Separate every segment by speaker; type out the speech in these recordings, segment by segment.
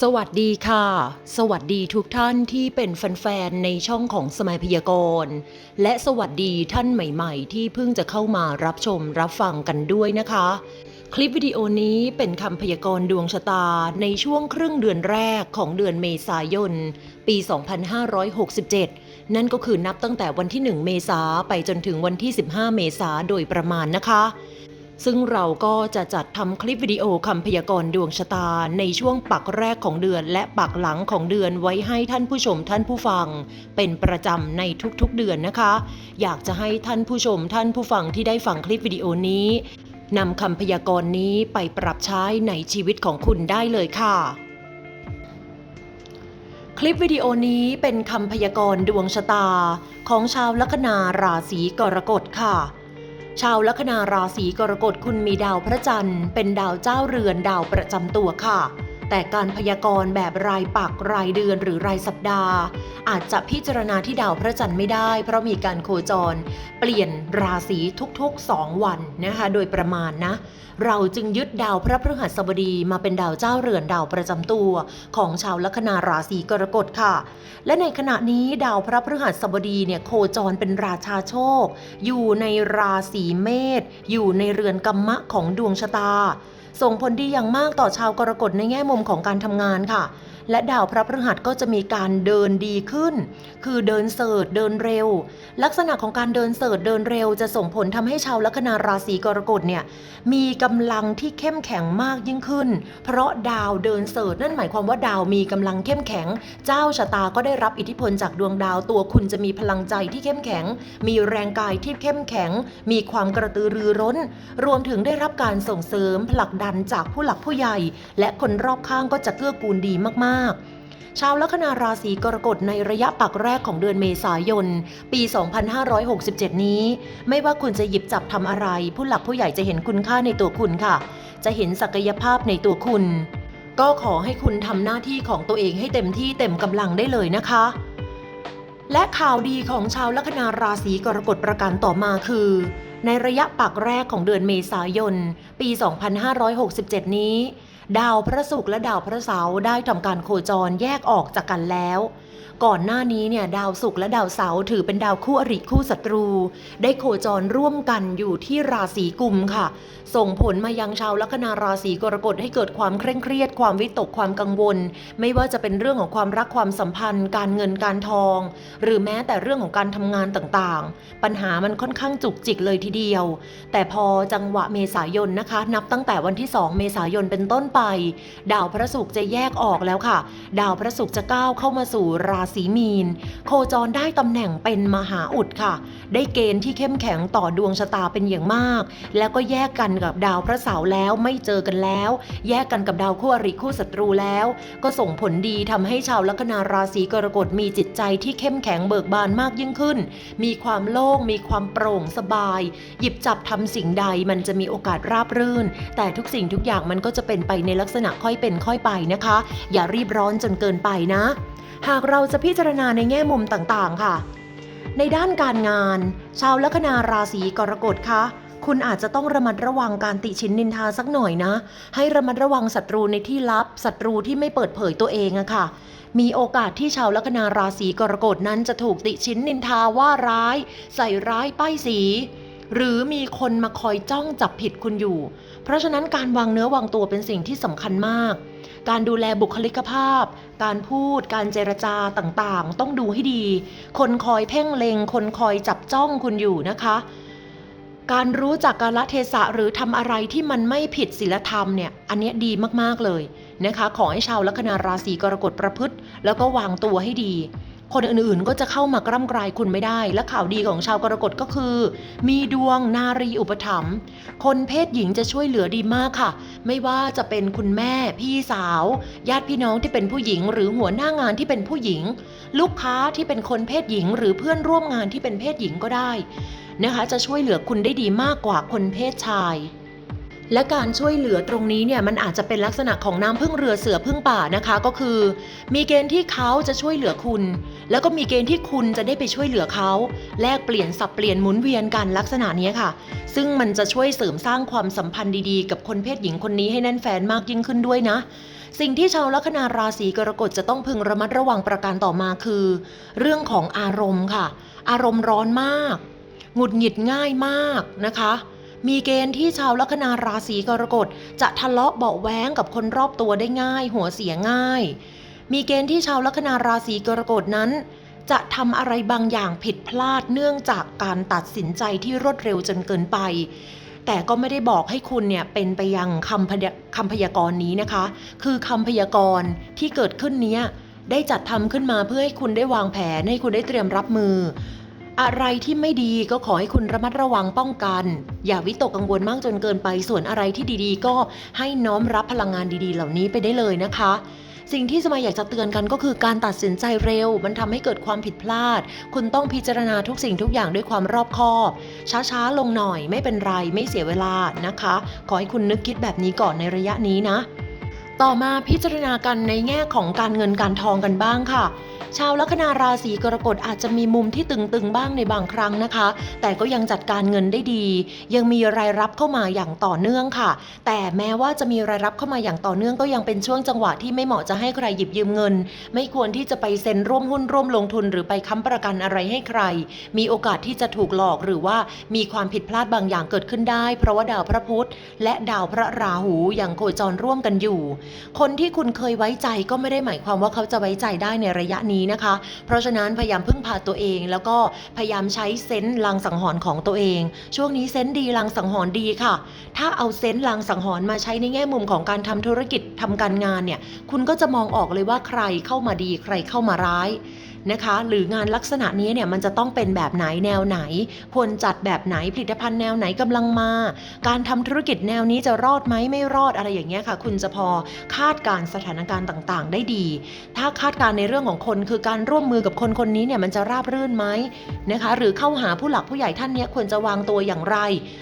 Speaker 1: สวัสดีค่ะ สวัสดีทุกท่านที่เป็นแฟนๆในช่องของสมัยพยากรณ์และสวัสดีท่านใหม่ๆ ที่เพิ่งจะเข้ามารับชมรับฟังกันด้วยนะคะ คลิปวิดีโอนี้เป็นคำพยากรณ์ดวงชะตาในช่วงครึ่งเดือนแรกของเดือนเมษายน ปี 2567 นั่นก็คือนับตั้งแต่วันที่ 1 เมษาไปจนถึงวันที่ 15 เมษาโดยประมาณนะคะ ซึ่งเราก็จะจัดทำคลิปวิดีโอคำพยากรณ์ดวงชะตาในช่วงปักแรกของเดือน และปักหลังของเดือนไว้ให้ท่านผู้ชมท่านผู้ฟัง เป็นประจำในทุกๆเดือนนะคะ อยากจะให้ท่านผู้ชมท่านผู้ฟังที่ได้ฟังคลิปวิดีโอนี้นำคำพยากรณ์นี้ไปปรับใช้ในชีวิตของคุณได้เลยค่ะคลิปวิดีโอนี้เป็นคำพยากรณ์ดวงชะตาของชาวลัคนาราศีกรกฎค่ะ ชาวลัคนาราศีกรกฎคุณมีดาวพระจันทร์เป็นดาวเจ้าเรือนดาวประจำตัวค่ะ แต่การพยากรณ์แบบรายปักรายเดือนหรือรายสัปดาห์ อาจจะพิจารณาที่ดาวพระจันทร์ไม่ได้ เพราะมีการโคจร เปลี่ยนราศีทุกๆ 2 วันนะคะโดยประมาณนะ เราจึงยึดดาวพระพฤหัสบดีมาเป็นดาวเจ้าเรือนดาวประจำตัว ของชาวลัคนาราศีกรกฎค่ะ และในขณะนี้ดาวพระพฤหัสบดีเนี่ยโคจรเป็นราชาโชค อยู่ในราศีเมษอยู่ในเรือนกัมมะของดวงชะตา ส่งผลดีอย่างมากต่อชาวกรกฎในแง่มุมของการทำงานค่ะ และดาวพระพฤหัสก็จะมีการเดินดีขึ้น คือเดินเสิร์ชเดินเร็ว ลักษณะของการเดินเสิร์ชเดินเร็ว จะส่งผลทำให้ชาวลัคนาราศีกรกฎเนี่ยมีกำลังที่เข้มแข็งมากยิ่งขึ้น เพราะดาวเดินเสิร์ชนั่นหมายความว่าดาวมีกำลังเข้มแข็ง เจ้าชะตาก็ได้รับอิทธิพลจากดวงดาวตัวคุณจะมีพลังใจที่เข้มแข็ง มีแรงกายที่เข้มแข็ง มีความกระตือรือร้น รวมถึงได้รับการส่งเสริมผลักดันจากผู้หลักผู้ใหญ่ และคนรอบข้างก็จะเกื้อกูลดีมากๆชาวลัคนาราศีกรกฎในระยะปักแรกของเดือนเมษายน ปี 2567 นี้ ไม่ว่าคุณจะหยิบจับทำอะไร ผู้หลักผู้ใหญ่จะเห็นคุณค่าในตัวคุณค่ะ จะเห็นศักยภาพในตัวคุณ ก็ขอให้คุณทำหน้าที่ของตัวเองให้เต็มที่เต็มกำลังได้เลยนะคะ และข่าวดีของชาวลัคนาราศีกรกฎประการต่อมาคือ ในระยะปักแรกของเดือนเมษายน ปี 2567 นี้ ดาวพระศุกร์และดาวพระเสาร์ได้ทำการโคจรแยกออกจากกันแล้ว ก่อนหน้านี้เนี่ยดาวศุกร์และดาวเสาร์ถือเป็นดาวคู่อริคู่ศัตรู ได้โคจรร่วมกันอยู่ที่ราศีกุมค่ะ ส่งผลมายังชาวลัคนาราศีกรกฎให้เกิดความเคร่งเครียด ความวิตกความกังวล ไม่ว่าจะเป็นเรื่องของความรักความสัมพันธ์ การเงินการทอง หรือแม้แต่เรื่องของการทำงานต่างๆ ปัญหามันค่อนข้างจุกจิกเลยทีเดียว แต่พอจังหวะเมษายนนะคะ นับตั้งแต่วันที่ 2 เมษายนเป็นต้นไป ดาวพระศุกร์จะแยกออกแล้วค่ะ ดาวพระศุกร์จะก้าวเข้ามาสู่ราศีมีน โคจรได้ตำแหน่งเป็นมหาอุดค่ะ ได้เกณฑ์ที่เข้มแข็งต่อดวงชะตาเป็นอย่างมาก แล้วก็แยกกันกับดาวพระเสาร์แล้วไม่เจอกันแล้ว แยกกันกับดาวคู่อริคู่ศัตรูแล้ว ก็ส่งผลดีทำให้ชาวลัคนาราศีกรกฎมีจิตใจที่เข้มแข็งเบิกบานมากยิ่งขึ้น มีความโล่งมีความโปร่งสบาย หยิบจับทำสิ่งใดมันจะมีโอกาสราบรื่น แต่ทุกสิ่งทุกอย่างมันก็จะเป็นไปในลักษณะค่อยเป็นค่อยไปนะคะ อย่ารีบร้อนจนเกินไปนะ หากเราจะพิจารณาในแง่มุมต่างๆ ค่ะ ในด้านการงาน ชาวลัคนาราศีกรกฎคะคุณอาจจะต้องระมัดระวังการติชินนินทาสักหน่อยนะ ให้ระมัดระวังศัตรูในที่ลับศัตรูที่ไม่เปิดเผยตัวเองอะค่ะ มีโอกาสที่ชาวลัคนาราศีกรกฎนั้นจะถูกติชินนินทาว่าร้าย ใส่ร้ายป้ายสี หรือมีคนมาคอยจ้องจับผิดคุณอยู่ เพราะฉะนั้นการวางเนื้อวางตัวเป็นสิ่งที่สำคัญมาก การดูแลบุคลิกภาพ การพูด การเจรจาต่างๆ ต้องดูให้ดี คนคอยเพ่งเล็งคนคอยจับจ้องคุณอยู่นะคะ การรู้จักกาลเทศะหรือทำอะไรที่มันไม่ผิดศีลธรรมเนี่ย อันนี้ดีมากๆเลยนะคะ ขอให้ชาวลัคนาราศีกรกฎประพฤติ แล้วก็วางตัวให้ดี คนอื่นๆก็จะเข้ามากร่ำกรายคุณไม่ได้ และข่าวดีของชาวกรกฎก็คือ มีดวงนารีอุปถัมภ์คนเพศหญิงจะช่วยเหลือดีมากค่ะ ไม่ว่าจะเป็นคุณแม่ พี่สาว ญาติพี่น้องที่เป็นผู้หญิง หรือหัวหน้างานที่เป็นผู้หญิง ลูกค้าที่เป็นคนเพศหญิง หรือเพื่อนร่วมงานที่เป็นเพศหญิงก็ได้นะคะ จะช่วยเหลือคุณได้ดีมากกว่าคนเพศชาย และการช่วยเหลือตรงนี้เนี่ยมันอาจจะเป็นลักษณะของน้ำพึ่งเรือเสือพึ่งป่านะคะ ก็คือ มีเกณฑ์ที่เขาจะช่วยเหลือคุณ แล้วก็มีเกณฑ์ที่คุณจะได้ไปช่วยเหลือเขา แลกเปลี่ยนสับเปลี่ยนหมุนเวียนกันลักษณะนี้ค่ะ ซึ่งมันจะช่วยเสริมสร้างความสัมพันธ์ดีๆ กับคนเพศหญิงคนนี้ให้แน่นแฟนมากยิ่งขึ้นด้วยนะสิ่งที่ชาวลัคนาราศีกรกฎจะต้องพึงระมัดระวังประการต่อมาคือ เรื่องของอารมณ์ค่ะ อารมณ์ร้อนมาก หงุดหงิดง่ายมากนะคะ มีเกณฑ์ที่ชาวลัคนาราศีกรกฎจะทะเลาะเบาะแว้งกับคนรอบตัวได้ง่าย หัวเสียง่าย มีเกณฑ์ที่ชาวลัคนาราศีกรกฎนั้น จะทำอะไรบางอย่างผิดพลาดเนื่องจากการตัดสินใจที่รวดเร็วจนเกินไป แต่ก็ไม่ได้บอกให้คุณเนี่ยเป็นไปยังคำพยคำพยากรณ์นี้นะคะ คือคำพยากรณ์ที่เกิดขึ้นเนี้ยได้จัดทำขึ้นมาเพื่อให้คุณได้วางแผนให้คุณได้เตรียมรับมือ อะไรที่ไม่ดีก็ขอให้คุณระมัดระวังป้องกัน อย่าวิตกกังวลมากจนเกินไปส่วนอะไรที่ดีๆ ก็ให้น้อมรับพลังงานดีๆ เหล่านี้ไปได้เลยนะคะ สิ่งที่สมัยอยากจะเตือนกันก็คือการตัดสินใจเร็ว มันทำให้เกิดความผิดพลาด คุณต้องพิจารณาทุกสิ่งทุกอย่างด้วยความรอบคอบ ช้าๆลงหน่อยไม่เป็นไรไม่เสียเวลานะคะ ขอให้คุณนึกคิดแบบนี้ก่อนในระยะนี้นะ ต่อมาพิจารณากันในแง่ของการเงินการทองกันบ้างค่ะ ชาวลัคนาราศีกรกฎอาจจะมีมุมที่ตึงๆบ้างในบางครั้งนะคะ แต่ก็ยังจัดการเงินได้ดี ยังมีรายรับเข้ามาอย่างต่อเนื่องค่ะ แต่แม้ว่าจะมีรายรับเข้ามาอย่างต่อเนื่องก็ยังเป็นช่วงจังหวะที่ไม่เหมาะจะให้ใครหยิบยืมเงิน ไม่ควรที่จะไปเซ็นร่วมหุ้นร่วมลงทุน หรือไปค้ำประกันอะไรให้ใคร มีโอกาสที่จะถูกหลอกหรือว่ามีความผิดพลาดบางอย่างเกิดขึ้นได้ เพราะว่าดาวพระพุธและดาวพระราหูยังโคจรร่วมกันอยู่ คนที่คุณเคยไว้ใจก็ไม่ได้หมายความว่าเขาจะไว้ใจได้ในระยะนี้นะคะ เพราะฉะนั้นพยายามพึ่งพาตัวเอง แล้วก็พยายามใช้เซนส์ลังสังหรณ์ของตัวเอง ช่วงนี้เซนส์ดีลังสังหรณ์ดีค่ะ ถ้าเอาเซนส์ลังสังหรณ์มาใช้ในแง่มุมของการทำธุรกิจทำการงานเนี่ย คุณก็จะมองออกเลยว่าใครเข้ามาดีใครเข้ามาร้าย นะคะ หรืองานลักษณะนี้เนี่ยมันจะต้องเป็นแบบไหนแนวไหนควรจัดแบบไหนผลิตภัณฑ์แนวไหนกำลังมา การทำธุรกิจแนวนี้จะรอดไหมไม่รอดอะไรอย่างเงี้ยค่ะ คุณจะพอคาดการณ์สถานการณ์ต่างๆ ได้ดี ถ้าคาดการณ์ในเรื่องของคนคือการร่วมมือกับคนคนนี้เนี่ยมันจะราบรื่นไหมนะคะ หรือเข้าหาผู้หลักผู้ใหญ่ท่านเนี้ยควรจะวางตัวอย่างไร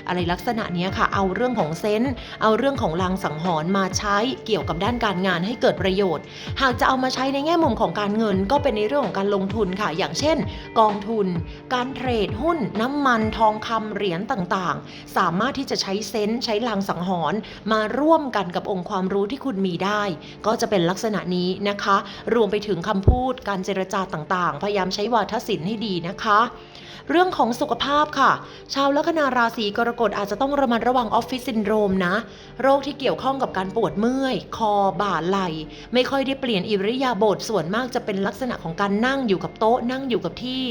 Speaker 1: อะไรลักษณะเนี้ยค่ะ เอาเรื่องของเซนส์เอาเรื่องของลางสังหรณ์มาใช้เกี่ยวกับด้านการงานให้เกิดประโยชน์ หากจะเอามาใช้ในแง่มุมของการเงิน ก็เป็นในเรื่องของการลงทุนค่ะ อย่างเช่น กองทุน การเทรดหุ้น น้ำมันทองคำเหรียญต่างๆ สามารถที่จะใช้เซนส์ใช้ลางสังหรณ์มาร่วมกันกับองค์ความรู้ที่คุณมีได้ ก็จะเป็นลักษณะนี้นะคะ รวมไปถึงคำพูดการเจรจาต่างๆ พยายามใช้วาทศิลป์ให้ดีนะคะ เรื่องของสุขภาพค่ะ ชาวลัคนาราศีกรกฎอาจจะต้องระมัดระวังออฟฟิศซินโดรมนะ โรคที่เกี่ยวข้องกับการปวดเมื่อย คอบ่าไหล่ไม่ค่อยได้เปลี่ยนอิริยาบถส่วนมากจะเป็นลักษณะของการนั่งอยู่กับโต๊ะนั่งอยู่กับที่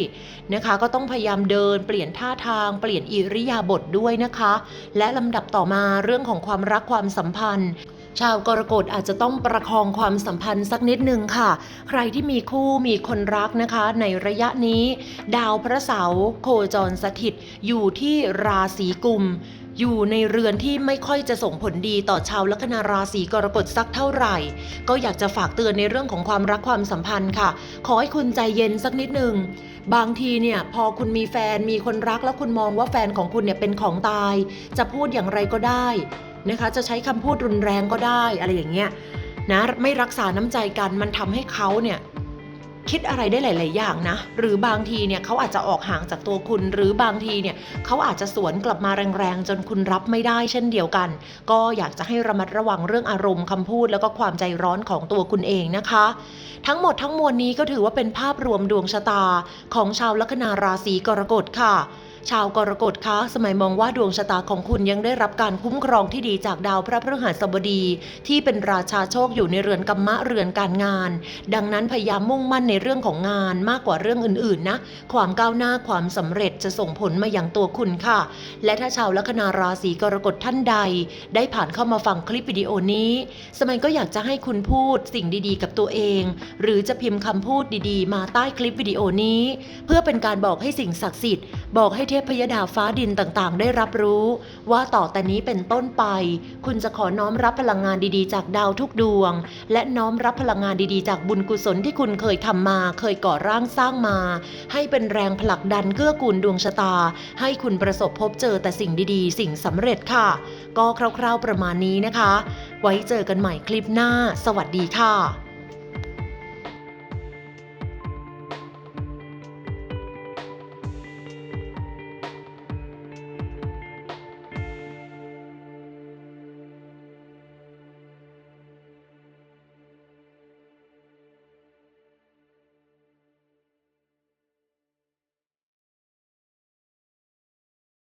Speaker 1: นะคะ ก็ต้องพยายามเดินเปลี่ยนท่าทางเปลี่ยนอิริยาบถด้วยนะคะ และลำดับต่อมาเรื่องของความรักความสัมพันธ์ ชาวกรกฎอาจจะต้องประคองความสัมพันธ์สักนิดหนึ่งค่ะ ใครที่มีคู่มีคนรักนะคะ ในระยะนี้ ดาวพระเสาร์โคจรสถิตอยู่ที่ราศีกุมอยู่ในเรือนที่ไม่ค่อยจะส่งผลดีต่อชาวลัคนาราศีกรกฎสักเท่าไหร่ ก็อยากจะฝากเตือนในเรื่องของความรักความสัมพันธ์ค่ะ ขอให้คุณใจเย็นสักนิดหนึ่งบางทีเนี่ยพอคุณมีแฟนมีคนรักแล้วคุณมองว่าแฟนของคุณเนี่ยเป็นของตาย จะพูดอย่างไรก็ได้ นะคะ จะใช้คำพูดรุนแรงก็ได้อะไรอย่างเงี้ยนะไม่รักษาน้ำใจกันมันทำให้เขาเนี่ยคิดอะไรได้หลาย ๆ อย่างนะ หรือบางทีเนี่ยเขาอาจจะออกห่างจากตัวคุณ หรือบางทีเนี่ยเขาอาจจะสวนกลับมาแรง ๆ จนคุณรับไม่ได้เช่นเดียวกัน ก็อยากจะให้ระมัดระวังเรื่องอารมณ์คำพูดแล้วก็ความใจร้อนของตัวคุณเองนะคะ ทั้งหมดทั้งมวลนี้ก็ถือว่าเป็นภาพรวมดวงชะตาของชาวลัคนาราศีกรกฎค่ะ ชาวกรกฎคะสมัยมองว่าดวงชะตาของคุณยังได้รับการคุ้มครองที่ดีจากดาวพระพฤหัสบดี ที่เป็นราชาโชคอยู่ในเรือนกัมมะเรือนการงาน ดังนั้นพยายามมุ่งมั่นในเรื่องของงานมากกว่าเรื่องอื่นๆนะ ความก้าวหน้าความสำเร็จจะส่งผลมาอย่างตัวคุณค่ะ และถ้าชาวลัคนาราศีกรกฎท่านใด ได้ผ่านเข้ามาฟังคลิปวิดีโอนี้ สมัยก็อยากจะให้คุณพูดสิ่งดีๆ กับตัวเอง หรือจะพิมพ์คำพูดดีๆ มาใต้คลิปวิดีโอนี้ เพื่อเป็นการบอกให้สิ่งศักดิ์สิทธิ์บอกให้เทพยดาฟ้าดินต่างๆ ได้รับรู้ ว่าต่อแต่นี้เป็นต้นไป คุณจะขอน้อมรับพลังงานดีๆ จากดาวทุกดวง และน้อมรับพลังงานดีๆ จากบุญกุศลที่คุณเคยทำมา เคยก่อร่างสร้างมา ให้เป็นแรงผลักดันเกื้อกูลดวงชะตา ให้คุณประสบพบเจอแต่สิ่งดีๆ สิ่งสำเร็จค่ะ ก็คร่าวๆประมาณนี้นะคะ ไว้เจอกันใหม่คลิปหน้า สวัสดีค่ะ